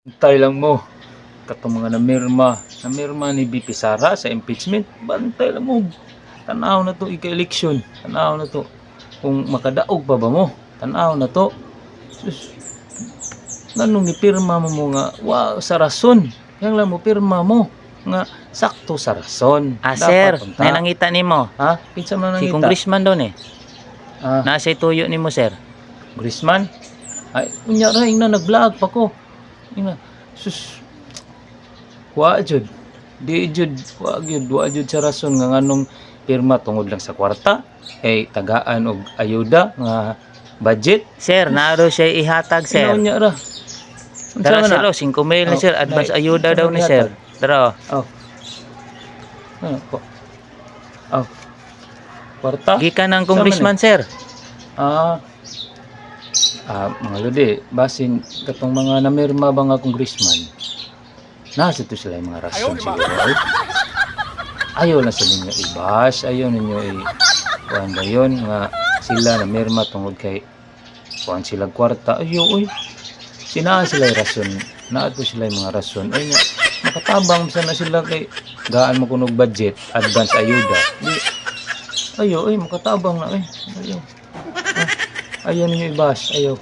Bantay lang mo. Katong mga namirma. Namirma ni BP Sara sa impeachment. Bantay lang mo. Tanaw na to ika-eleksyon. Tanaw na to. Kung makadaog pa ba mo. Tanaw na to. Sus. Nganong ni pirma mo mo nga wow sa rason. Yang lang mo pirma mo nga sakto sa rason. Ah, Dapat sir, unta. may nangita nimo. Ha? Kinsa man Si nangita? congressman doon eh. Ah, Nasa tuyo nimo, sir. Congressman? Ay, unya ra ing na nag-vlog pa ko. Ing na, sus. Wa jud. Di jud, wa jud, wa jud sa rason nga nganong pirma tungod lang sa kwarta kay tagaan og ayuda nga budget. Sir, naaro siya ihatag, sir. Sir. Unya ra. Tara, sir, oh, 5 mil na, Oh, sir. Advance nay, ayuda daw ni, sir. Tara, oh. Oh. Ano po? Oh. Kwarta? Gikan ng congressman, sir. Ah, ah, mga lodi, basin katong mga namirma ba nga congressman, nasa to sila yung mga rason siguro. Ay, ayaw na sa ninyo i-bash, ayaw ninyo i kuhan ba yun, nga sila namirma tungod kay kuhan sila kwarta, ayaw, uy, sinaan sila yung rason, naato sila yung mga rason, ay nga, makatabang sa na sila kay gaan mo kunog budget, advance ayuda, di, ayaw, ay, makatabang na, ay, ayaw. Ayaw ninyo i-bash, ayaw.